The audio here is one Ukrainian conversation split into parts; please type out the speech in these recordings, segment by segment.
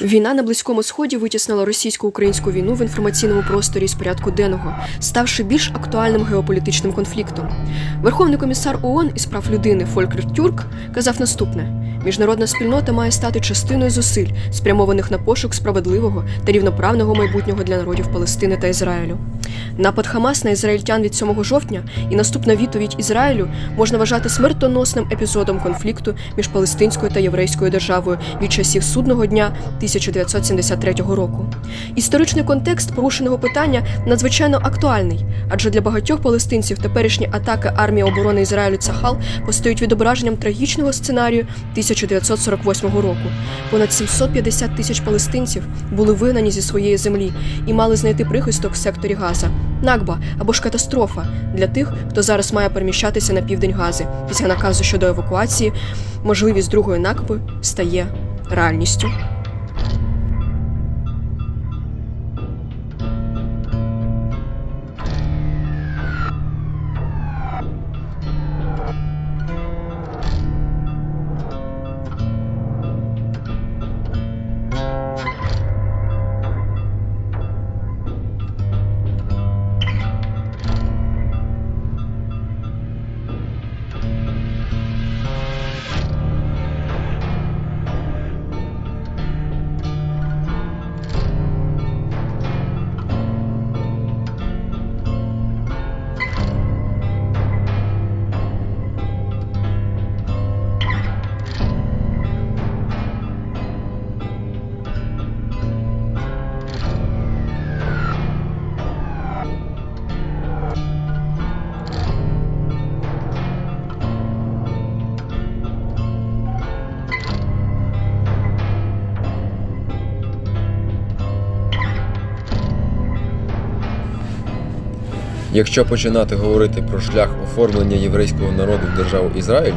Війна на близькому сході витіснила російсько-українську війну в інформаційному просторі з порядку денного, ставши більш актуальним геополітичним конфліктом. Верховний комісар ООН із прав людини Фолькер Тюрк казав наступне: міжнародна спільнота має стати частиною зусиль, спрямованих на пошук справедливого та рівноправного майбутнього для народів Палестини та Ізраїлю. Напад Хамас на ізраїльтян від 7 жовтня і наступна відповідь Ізраїлю можна вважати смертоносним епізодом конфлікту між палестинською та єврейською державою від часів судного дня 1973 року. Історичний контекст порушеного питання надзвичайно актуальний, адже для багатьох палестинців теперішні атаки армії оборони Ізраїлю Цахал постають відображенням трагічного сценарію 1948 року. Понад 750 тисяч палестинців були вигнані зі своєї землі і мали знайти прихисток в секторі Газа. Накба або ж катастрофа для тих, хто зараз має переміщатися на південь Гази. Після наказу щодо евакуації можливість другої накби стає реальністю. Якщо починати говорити про шлях оформлення єврейського народу в державу Ізраїль,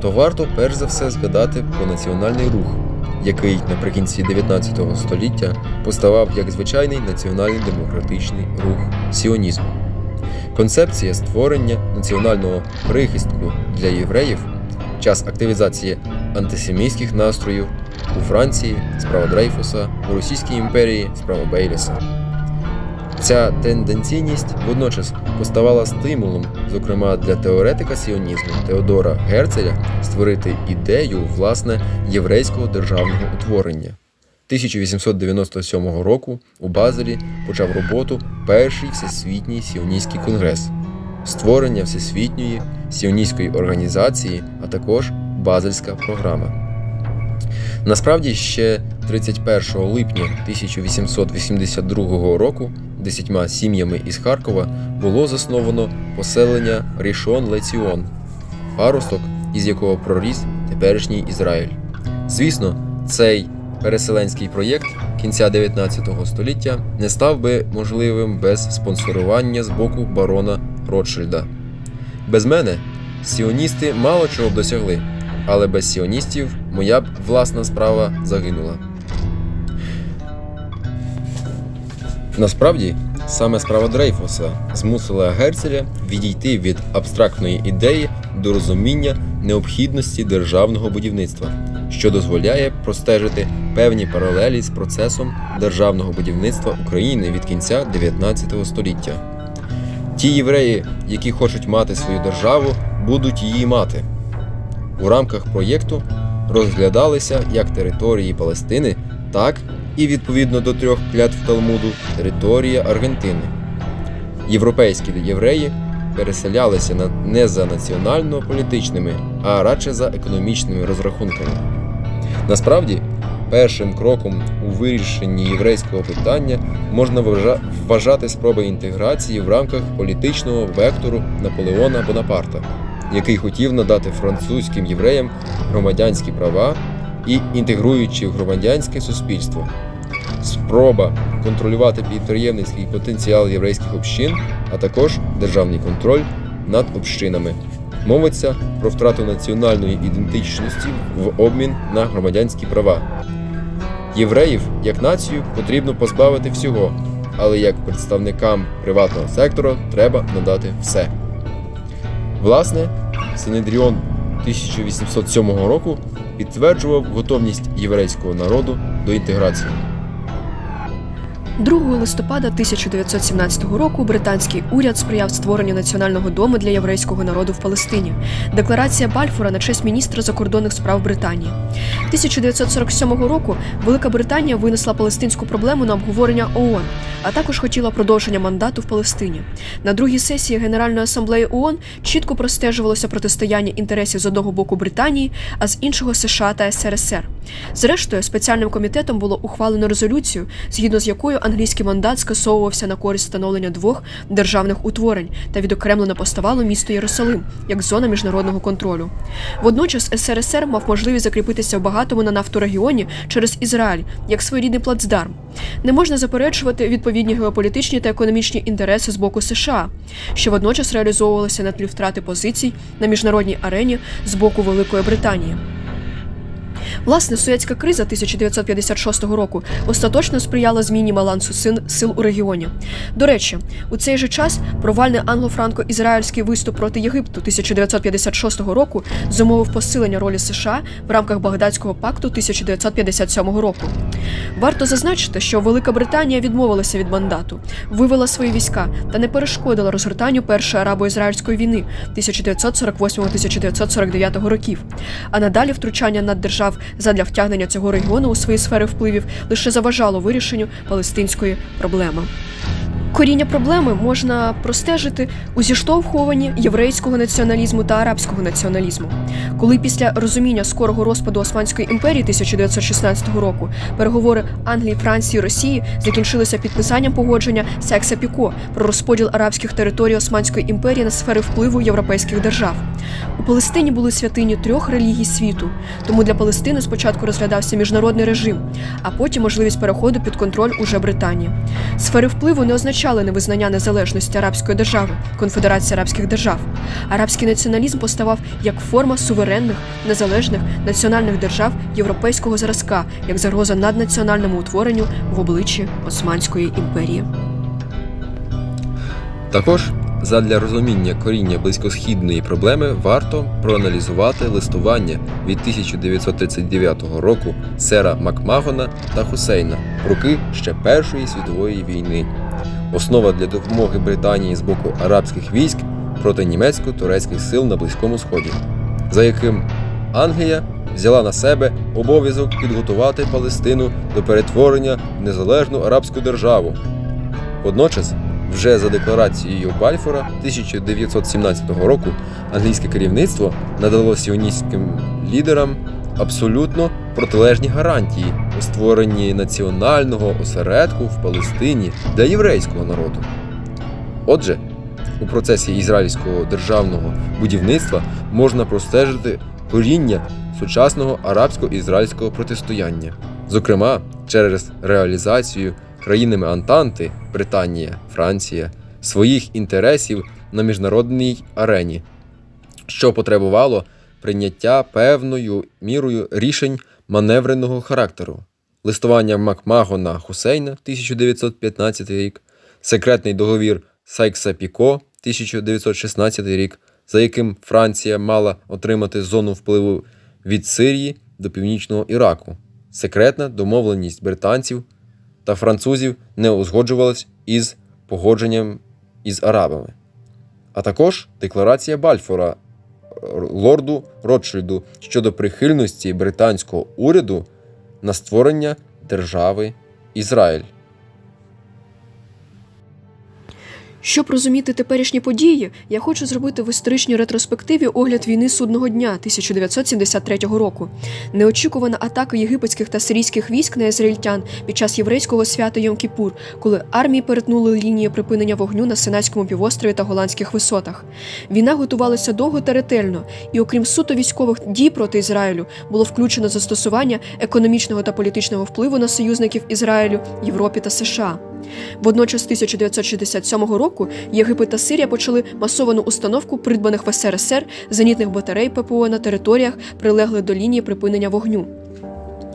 то варто перш за все згадати про національний рух, який наприкінці 19 століття поставав як звичайний національний демократичний рух сіонізму. Концепція створення національного прихистку для євреїв час активізації антисемітських настроїв у Франції справа Дрейфуса, у Російській імперії справа Бейліса. Ця тенденційність водночас поставала стимулом, зокрема для теоретика сіонізму Теодора Герцеля, створити ідею власне єврейського державного утворення. 1897 року у Базелі почав роботу перший всесвітній сіоністський конгрес, створення всесвітньої сіоністської організації, а також Базельська програма. Насправді ще 31 липня 1882 року десятьма сім'ями із Харкова було засновано поселення Рішон Леціон, паросток, із якого проріс теперішній Ізраїль. Звісно, цей переселенський проєкт кінця 19 століття не став би можливим без спонсорування з боку барона Ротшильда. Без мене сіоністи мало чого б досягли, але без сіоністів моя б власна справа загинула. Насправді, саме справа Дрейфуса змусила Герцеля відійти від абстрактної ідеї до розуміння необхідності державного будівництва, що дозволяє простежити певні паралелі з процесом державного будівництва України від кінця 19 століття. Ті євреї, які хочуть мати свою державу, будуть її мати. У рамках проєкту розглядалися як території Палестини, так і відповідно до трьох клятв Талмуду територія Аргентини. Європейські євреї переселялися не за національно-політичними, а радше за економічними розрахунками. Насправді, першим кроком у вирішенні єврейського питання можна вважати спроби інтеграції в рамках політичного вектору Наполеона Бонапарта, який хотів надати французьким євреям громадянські права і інтегруючи в громадянське суспільство. Спроба контролювати підприємницький потенціал єврейських общин, а також державний контроль над общинами. Мовиться про втрату національної ідентичності в обмін на громадянські права. Євреїв як націю потрібно позбавити всього, але як представникам приватного сектору треба надати все. Власне, Синедріон 1807 року підтверджував готовність єврейського народу до інтеграції. 2 листопада 1917 року британський уряд сприяв створенню національного дому для єврейського народу в Палестині. Декларація Бальфура на честь міністра закордонних справ Британії. 1947 року Велика Британія винесла палестинську проблему на обговорення ООН, а також хотіла продовження мандату в Палестині. На другій сесії Генеральної асамблеї ООН чітко простежувалося протистояння інтересів з одного боку Британії, а з іншого США та СРСР. Зрештою, спеціальним комітетом було ухвалено резолюцію, згідно з якою англійський мандат скасовувався на користь встановлення двох державних утворень та відокремлено поставало місто Єрусалим як зона міжнародного контролю. Водночас СРСР мав можливість закріпитися в багатому на нафторегіоні через Ізраїль як своєрідний плацдарм. Не можна заперечувати відповідні геополітичні та економічні інтереси з боку США, що водночас реалізовувалися на тлі втрати позицій на міжнародній арені з боку Великої Британії. Власне, Суецька криза 1956 року остаточно сприяла зміні балансу син сил у регіоні. До речі, у цей же час провальний англо-франко-ізраїльський виступ проти Єгипту 1956 року зумовив посилення ролі США в рамках Багдадського пакту 1957 року. Варто зазначити, що Велика Британія відмовилася від мандату, вивела свої війська та не перешкодила розгортанню Першої арабо-ізраїльської війни 1948-1949 років. А надалі втручання наддержав задля втягнення цього регіону у свої сфери впливів лише заважало вирішенню палестинської проблеми. Коріння проблеми можна простежити у зіштовхуванні єврейського націоналізму та арабського націоналізму. Коли після розуміння скорого розпаду Османської імперії 1916 року переговори Англії, Франції, Росії закінчилися підписанням погодження Секса-Піко про розподіл арабських територій Османської імперії на сфери впливу європейських держав. У Палестині були святині трьох релігій світу, тому для Палестини спочатку розглядався міжнародний режим, а потім можливість переходу під контроль уже Британії. Сфери впливу не означали невизнання незалежності арабської держави, конфедерації арабських держав. Арабський націоналізм поставав як форма суверенних, незалежних національних держав європейського зразка, як загроза наднаціональному утворенню в обличчі Османської імперії. Також задля розуміння коріння близькосхідної проблеми варто проаналізувати листування від 1939 року сера Макмагона та Хусейна роки ще Першої світової війни. Основа для допомоги Британії з боку арабських військ проти німецько-турецьких сил на Близькому Сході, за яким Англія взяла на себе обов'язок підготувати Палестину до перетворення в незалежну арабську державу. Водночас, вже за декларацією Бальфора 1917 року англійське керівництво надало сіоністським лідерам абсолютно протилежні гарантії у створенні національного осередку в Палестині для єврейського народу. Отже, у процесі ізраїльського державного будівництва можна простежити коріння сучасного арабсько-ізраїльського протистояння, зокрема через реалізацію країнами Антанти Британія, Франція своїх інтересів на міжнародній арені, що потребувало прийняття певною мірою рішень маневреного характеру, листування Макмагона Хусейна 1915 рік, секретний договір Сайкса Піко 1916 рік, за яким Франція мала отримати зону впливу від Сирії до північного Іраку. Секретна домовленість британців та французів не узгоджувалась із погодженням із арабами, а також декларація Бальфора лорду Ротшильду щодо прихильності британського уряду на створення держави Ізраїль. Щоб розуміти теперішні події, я хочу зробити в історичній ретроспективі огляд війни судного дня 1973 року. Неочікувана атака єгипетських та сирійських військ на ізраїльтян під час єврейського свята Йом-Кіпур, коли армії перетнули лінії припинення вогню на Синайському півострові та голландських висотах. Війна готувалася довго та ретельно, і окрім суто військових дій проти Ізраїлю, було включено застосування економічного та політичного впливу на союзників Ізраїлю, Європі та США. Водночас 1967 року Єгипет та Сирія почали масовану установку придбаних в СРСР зенітних батарей ППО на територіях, прилеглих до лінії припинення вогню.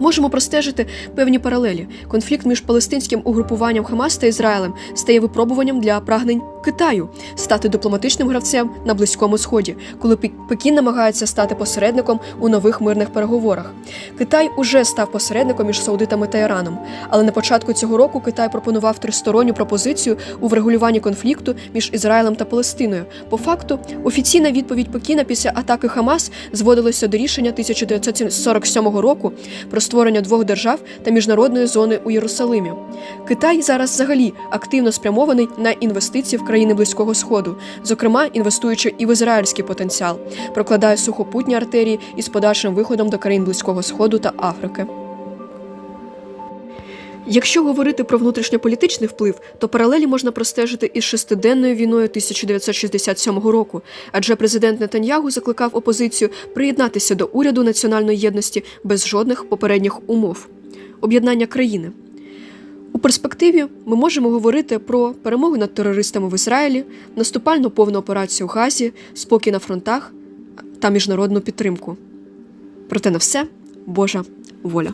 Можемо простежити певні паралелі. Конфлікт між палестинським угрупуванням Хамас та Ізраїлем стає випробуванням для прагнень Китаю стати дипломатичним гравцем на близькому сході, коли Пе- Пекін намагається стати посередником у нових мирних переговорах. Китай уже став посередником між Саудитами та Іраном, але на початку цього року Китай пропонував тристоронню пропозицію у врегулюванні конфлікту між Ізраїлем та Палестиною. По факту, офіційна відповідь Пекіна після атаки Хамас зводилася до рішення 1947 року про створення двох держав та міжнародної зони у Єрусалимі. Китай зараз взагалі активно спрямований на інвестиції в країни Близького Сходу, зокрема інвестуючи і в ізраїльський потенціал, прокладає сухопутні артерії із подальшим виходом до країн Близького Сходу та Африки. Якщо говорити про внутрішньополітичний вплив, то паралелі можна простежити із шестиденною війною 1967 року, адже президент Нетаньягу закликав опозицію приєднатися до уряду національної єдності без жодних попередніх умов об'єднання країни. У перспективі ми можемо говорити про перемогу над терористами в Ізраїлі, наступальну повну операцію в Газі, спокій на фронтах та міжнародну підтримку. Проте на все Божа воля.